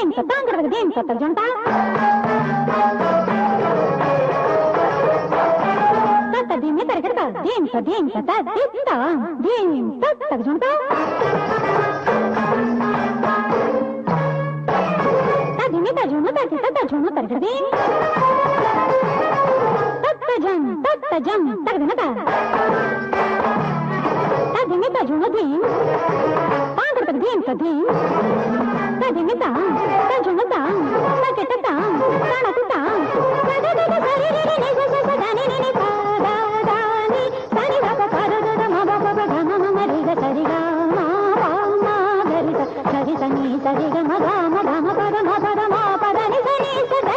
dentro, tangere tak te tak Tata tak mi tak ka tak dentro, tak dentro, tak te tak Tata tak mi tak giunta, tak tata tak tak tak tak tak. tak tak tak. ಎಂತದೇ ತಡೆಮಿತ ತಜುಮತ ತಕೆಟತ ತಣಕುತ ಸರಿಗ ಮಗ ಮಗ ಮಗ ಪರಮ ಪರಮ ಪರನಿ ಸರಿ ಸದ